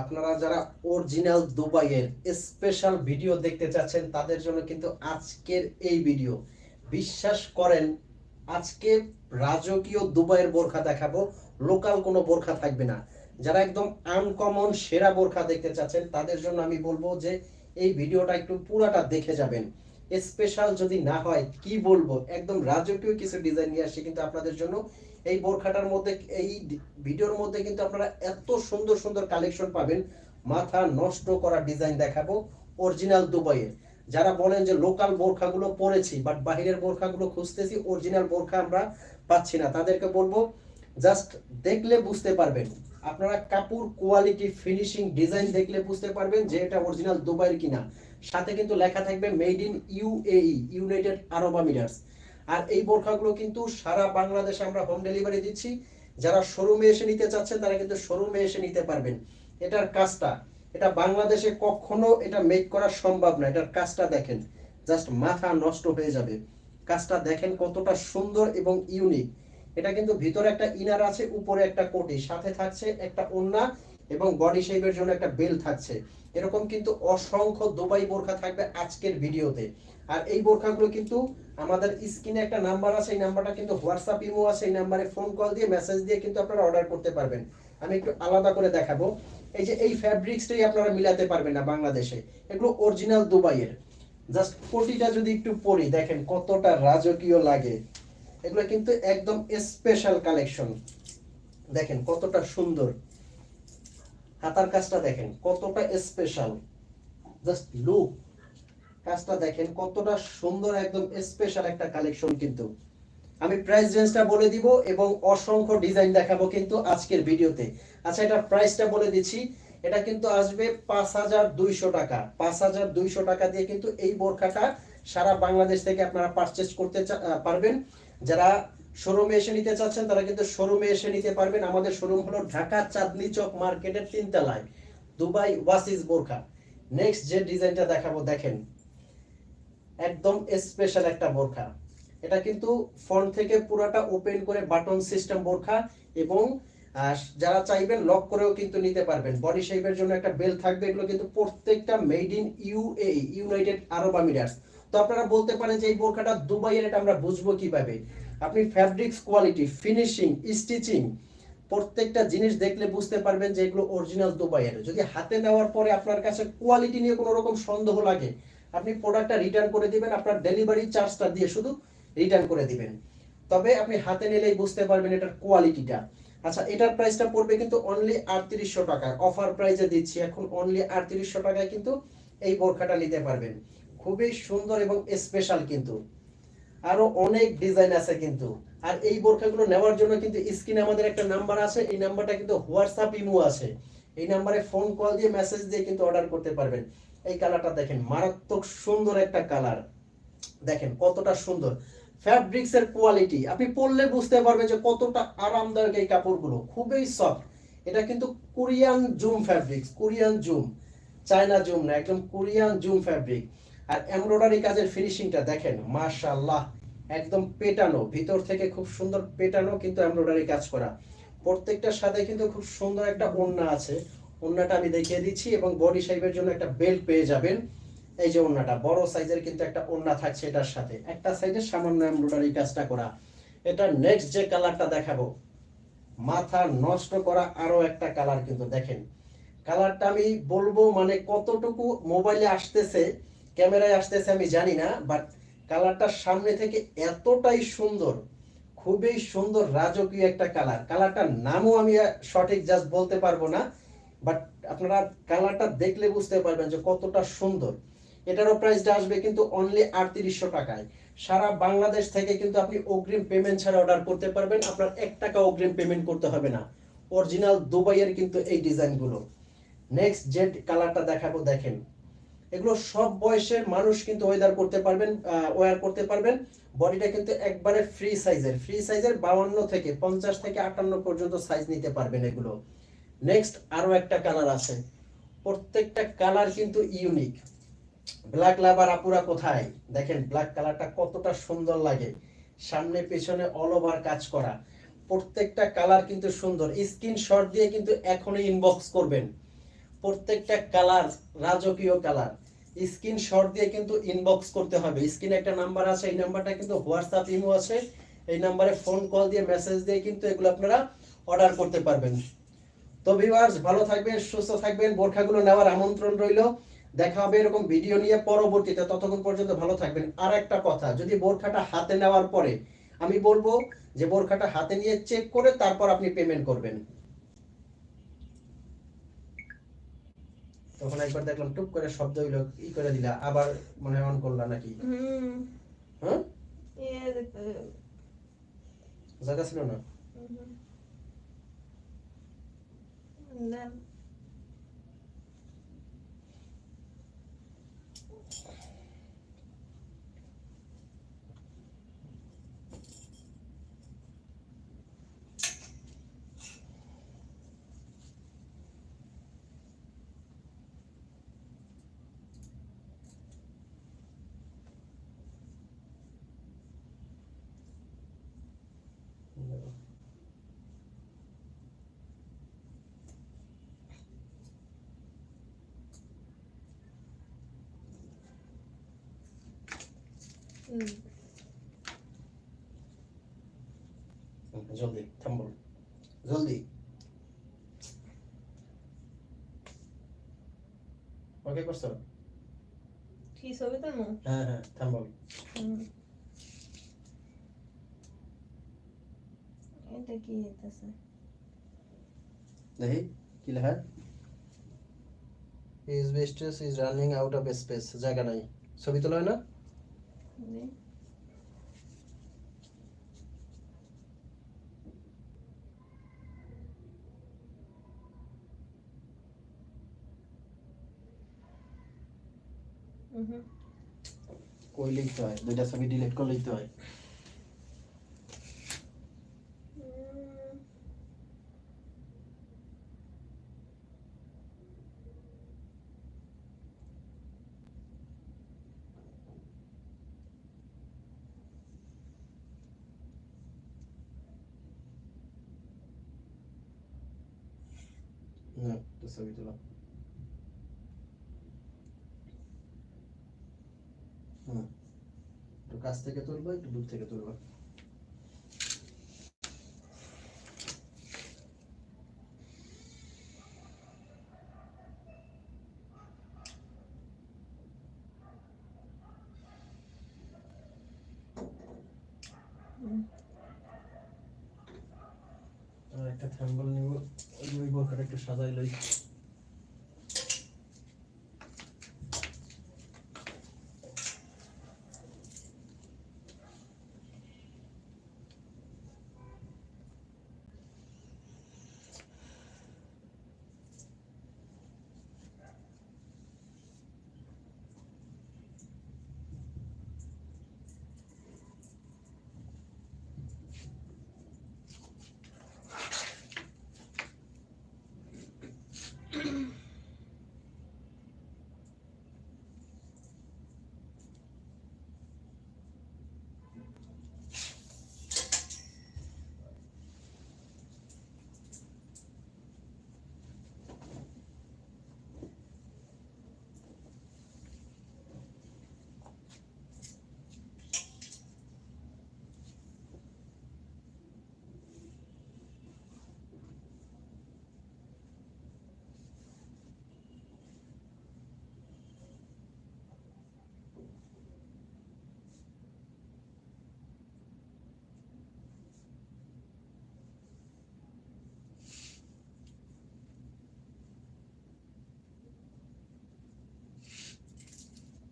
আপনারা যারা অরিজিনাল দুবাইয়ের স্পেশাল ভিডিও দেখতে চাচ্ছেন, তাদের জন্য কিন্তু আজকের এই ভিডিও বিশ্বাস করেন, আজকে রাজকীয় দুবাইয়ের বোরখা দেখাবো লোকাল কোনো বোরখা থাকবে না। যারা একদম আনকমন সেরা বোরখা দেখতে চাচ্ছেন, তাদের জন্য আমি বলব যে এই ভিডিওটা একটু পুরাটা দেখে যাবেন। স্পেশাল যদি না হয়, কি বলব? একদম রাজকীয় কিছু ডিজাইন নিয়ে আসছি, কিন্তু আপনাদের জন্য এই বোরখাটার মধ্যে, এই ভিডিওর মধ্যে কিন্তু আপনারা এত সুন্দর সুন্দর কালেকশন পাবেন। মাথা নষ্ট করা ডিজাইন দেখাবো অরিজিনাল দুবাইয়ের। যারা বলেন যে লোকাল বোরখাগুলো পরেছি বাট বাহিরের বোরখাগুলো খুঁজতেছি অরিজিনাল বোরখা আমরা পাচ্ছি না। তাদেরকে বলব জাস্ট দেখলে বুঝতে পারবেন। আপনারা কাপড় কোয়ালিটি ফিনিশিং ডিজাইন দেখলে বুঝতে পারবেন যে এটা অরিজিনাল দুবাইয়ের কিনা। সাথে কিন্তু লেখা থাকবে made in UAE United Arab Emirates আর এই বোরখাগুলো কিন্তু সারা বাংলাদেশে আমরা হোম ডেলিভারি দিচ্ছি। যারা শোরুমে এসে নিতে চাচ্ছেন, তারা কিন্তু শোরুমে এসে নিতে পারবেন। এটার কাজটা, এটা বাংলাদেশে কখনো এটা মেক করা সম্ভব না। এটার কাজটা দেখেন জাস্ট মাথা নষ্ট হয়ে যাবে। কাজটা দেখেন কতটা সুন্দর এবং ইউনিক এটা কিন্তু ভিতরে একটা ইনার আছে, উপরে একটা কোটি। সাথে থাকছে একটা ওন্না এবং বডি শেপের জন্য একটা বেল থাকছে। এরকম কিন্তু অসংখ্য দুবাই বোরখা থাকবে আজকের ভিডিওতে। আর এই বোরখাগুলো কিন্তু আমাদের স্ক্রিনে একটা নাম্বার আছে, এই নাম্বারটা কিন্তু হোয়াটসঅ্যাপ ইমো আছে, এই নাম্বারে ফোন কল দিয়ে মেসেজ দিয়ে কিন্তু আপনারা অর্ডার করতে পারবেন। আমি একটু আলাদা করে দেখাবো। এই যে এই ফ্যাব্রিক্সটাই আপনারা মিলাতে পারবেন না বাংলাদেশে। এগুলো অরিজিনাল দুবাইয়ের। জাস্ট কোটিটা যদি একটু পড়ি, দেখেন কতটা রাজকীয় লাগে। এগুলো কিন্তু একদম স্পেশাল কালেকশন দেখেন কতটা সুন্দর। হাতার কাজটা দেখেন, কতটা স্পেশাল জাস্ট লুক কাজটা দেখেন, কতটা সুন্দর, একদম স্পেশাল একটা কালেকশন কিন্তু। আমি প্রাইস রেঞ্জটা বলে দিব এবং অসংখ্য ডিজাইন দেখাবো কিন্তু আজকের ভিডিওতে। আচ্ছা এটা প্রাইসটা বলে দিচ্ছি। এটা কিন্তু আসবে পাঁচ হাজার দুইশো টাকা। পাঁচ হাজার দুইশো টাকা দিয়ে কিন্তু এই বোরখাটা সারা বাংলাদেশ থেকে আপনারা পারচেস করতে পারবেন। যারা শোরুমে এসে নিতে চাচ্ছেন, তারা কিন্তু শোরুমে এসে নিতে পারবেন। আমাদের শোরুম হলো ঢাকা চাঁদনি চক মার্কেটের তিনতলায়, দুবাই ওয়াসিস বোরখা। নেক্সট যে ডিজাইনটা দেখাবো, দেখেন। একদম স্পেশাল একটা বোরখা। এটা কিন্তু ফ্রন্ট থেকে পুরোটা ওপেন করে বাটন সিস্টেম বোরখা এবং যারা চাইবেন লক করেও কিন্তু নিতে পারবেন। বডি শেপের জন্য একটা বেল থাকবে, এগুলো কিন্তু প্রত্যেকটা made in UAE United Arab Emirates তো আপনারা বলতে পারেন যে এই বোরখাটা দুবাইয়ের, এটা আমরা বুঝব কীভাবে? আপনি ফ্যাব্রিক্স কোয়ালিটি ফিনিশিং স্টিচিং প্রত্যেকটা জিনিস দেখলে বুঝতে পারবেন যে এগুলো অরিজিনাল দুবাইয়ের। যদি হাতে নেওয়ার পরে আপনার কাছে কোয়ালিটি নিয়ে কোনো রকম সন্দেহ লাগে, আপনি প্রোডাক্টটা রিটার্ন করে দিবেন, আপনার ডেলিভারি চার্জটা দিয়ে শুধু রিটার্ন করে দিবেন। তবে আপনি হাতে নিলেই বুঝতে পারবেন এটার কোয়ালিটিটা আচ্ছা এটার প্রাইসটা পড়বে কিন্তু অনলি আটত্রিশশো টাকা। অফার প্রাইসে দিচ্ছি, এখন অনলি আটত্রিশশো টাকায় কিন্তু এই বোরখাটা নিতে পারবেন। খুবই সুন্দর এবং স্পেশাল কিন্তু। আরও অনেক ডিজাইন আছে কিন্তু। আর এই বোরখাগুলো নেওয়ার জন্য কিন্তু স্ক্রিনে আমাদের একটা নাম্বার আছে, এই নাম্বারটা কিন্তু হোয়াটসঅ্যাপ ইমো আছে। এই নাম্বারে ফোন কল দিয়ে মেসেজ দিয়ে কিন্তু অর্ডার করতে পারবেন। এই কালারটা দেখেন, মারাত্মক সুন্দর একটা কালার দেখেন কতটা সুন্দর। ফ্যাব্রিক্স এর কোয়ালিটি আপনি পরলে বুঝতে পারবেন যে কতটা আরামদায়ক এই কাপড়গুলো। খুবই সফট এটা কিন্তু Korean zoom fabrics Korean zoom China zoom না, একদম কোরিয়ান জুম ফ্যাব্রিক আর এমব্রয়ডারি কাজের ফিনিশিংটা দেখেন, মাশাআল্লাহ, একদম পেটানো, ভিতর থেকে খুব সুন্দর পেটানো কিন্তু এমব্রয়ডারি কাজ করা। প্রত্যেকটার সাথে কিন্তু খুব সুন্দর একটা ওড়না আছে। ওড়নাটা আমি দেখিয়ে দিচ্ছি এবং বডি শেপের জন্য একটা বেল্ট পেয়ে যাবেন। এই যে ওড়নাটা, বড় সাইজের কিন্তু একটা ওড়না থাকছে এটার সাথে। একটা সাইজের সামান্য এমব্রয়ডারি কাজটা করা। এটা নেক্সট যে কালারটা দেখাবো, মাথা নষ্ট করা আরও একটা কালার কিন্তু দেখেন। কালারটা আমি বলব মানে কতটুকু মোবাইলে আসতেছে ক্যামেরায় আসতেছে আমি জানি না বাট কালারটা সামনে থেকে এতটাই সুন্দর, খুবই সুন্দর রাজকীয় একটা কালার কালারটার নামও আমি সঠিক জাস্ট বলতে পারব না বাট আপনারা কালারটা দেখলে বুঝতে পারবেন যে কতটা সুন্দর। এটারও প্রাইসটা আসবে কিন্তু অনলি আটত্রিশশো টাকায়। সারা বাংলাদেশ থেকে কিন্তু আপনি অগ্রিম পেমেন্ট ছাড়া অর্ডার করতে পারবেন, আপনার এক টাকা অগ্রিম পেমেন্ট করতে হবে না। অরিজিনাল দুবাইয়ের কিন্তু এই ডিজাইনগুলো নেক্সট যে কালারটা দেখাবো, দেখেন। এগুলো সব বয়সের মানুষ কিন্তু ওয়েদার করতে পারবেন ওয়ার করতে পারবেন। বডিটা কিন্তু একবারে ফ্রি সাইজের ফ্রি সাইজের বাউান্ন থেকে পঞ্চাশ থেকে আটান্ন পর্যন্ত সাইজ নিতে পারবেন এগুলো। নেক্সট আরও একটা কালার আছে। প্রত্যেকটা কালার কিন্তু ইউনিক ব্ল্যাক লাভার আপুরা কোথায়? দেখেন ব্ল্যাক কালারটা কতটা সুন্দর লাগে। সামনে পেছনে অল ওভার কাজ করা। প্রত্যেকটা কালার কিন্তু সুন্দর। স্ক্রিনশট দিয়ে কিন্তু এখনই ইনবক্স করবেন। প্রত্যেকটা কালার রাজকীয় কালার স্ক্রিনশট দিয়ে কিন্তু ইনবক্স করতে হবে। স্ক্রিনে একটা নাম্বার আছে, এই নাম্বারটা কিন্তু হোয়াটসঅ্যাপ ইমো আছে। এই নাম্বারে ফোন কল দিয়ে মেসেজ দিয়ে কিন্তু এগুলো আপনারা অর্ডার করতে পারবেন। তো ভিউয়ার্স ভালো থাকবেন, সুস্থ থাকবেন। বোরখাগুলো নেওয়ার আমন্ত্রণ রইল। দেখা হবে এরকম ভিডিও নিয়ে পরবর্তীতে। ততক্ষণ পর্যন্ত ভালো থাকবেন। আর একটা কথা, যদি বোরখাটা হাতে নেওয়ার পরে আমি বলব যে বোরখাটা হাতে নিয়ে চেক করে তারপর আপনি পেমেন্ট করবেন। তখন একবার দেখলাম টুক করে শব্দ হইল ই করে দিলা আবার মনে হয় অন করলা নাকি? হ্যাঁ? জায়গা ছিল না হুম দেন হুম জলদি থাম্বল জলদি ওকে করছ কি ছবি তোর মুখ হ্যাঁ হ্যাঁ থাম্বল হুম এটা কি হইতাছে দেখি কি লেখা is besties is running out of space জায়গা নাই ছবি তোলা হয় না দে হুম কই হয়? দুইটা ছবি ডিলিট করে লিখতে হয় হুম না তো ছবি তোলা হুম একটু কাছ থেকে তুলবা একটু দূর থেকে তুলবা একটা থ্যাম্বল নিব একটু সাজাই লই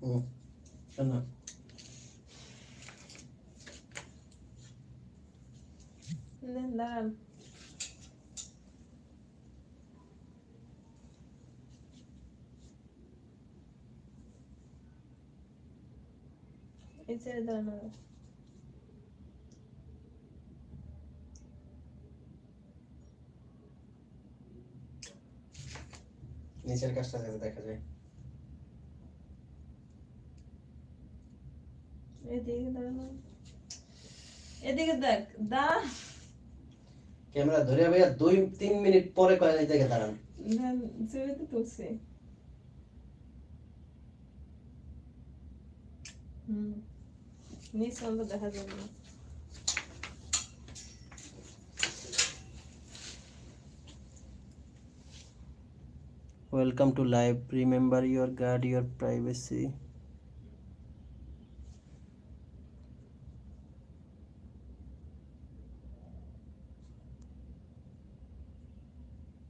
হুম শোনো দেন দাঁড়ান এই ছেড়ে দাঁড়ানো নিচের কাজটা যাতে দেখা যায় এদিকে দাঁড়ানো এদিকে দেখ দা ক্যামেরা ধরে ভাইয়া দুই তিন মিনিট পরে কয় এই জায়গায় দাঁড়ান দেন জোরে তো তুলছি হুম নিচ অন্ত দেখা যাবে না Welcome to live. Remember your guard your privacy.